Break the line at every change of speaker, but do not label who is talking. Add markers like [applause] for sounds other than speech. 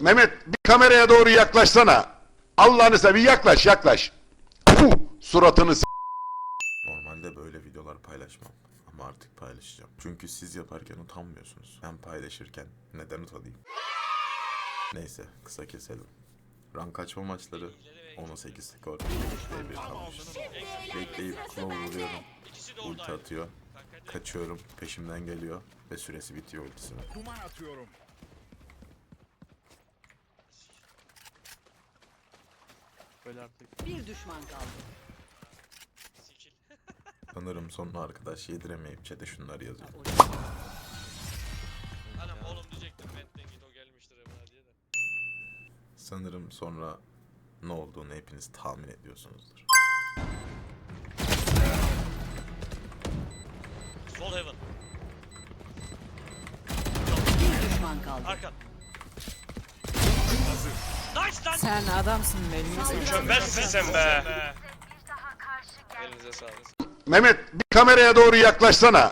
Mehmet bir kameraya doğru yaklaşsana. Allah'ını seversen bir yaklaş yaklaş. Puh, suratını s-
Normalde böyle videolar paylaşmam ama artık paylaşacağım. Çünkü siz yaparken utanmıyorsunuz. Ben paylaşırken neden utanayım? Neyse kısa keselim. Rank açma maçları 10'a 8 skor. Bekleye bir kalmışız. Bekleyip claw vuruyorum. Ulti atıyor. Kaçıyorum. Peşimden geliyor. Ve süresi bitiyor ultisinin.
Duman atıyorum.
Böyle artık.
Bir düşman kaldı.
Sikil. [laughs]
Sanırım sonra arkadaş yediremeyip chat'e şunları yazıyor.
Anam oğlum diyecektim Bent'ten git o gelmiştir Emrah diye de.
Sanırım sonra ne olduğunu hepiniz tahmin ediyorsunuzdur.
Sol heaven.
Bir düşman kaldı.
Arkan.
Sen adamsın benim.
Mükemmelsin sen be. Elinize sağlık.
Mehmet bir kameraya doğru yaklaşsana.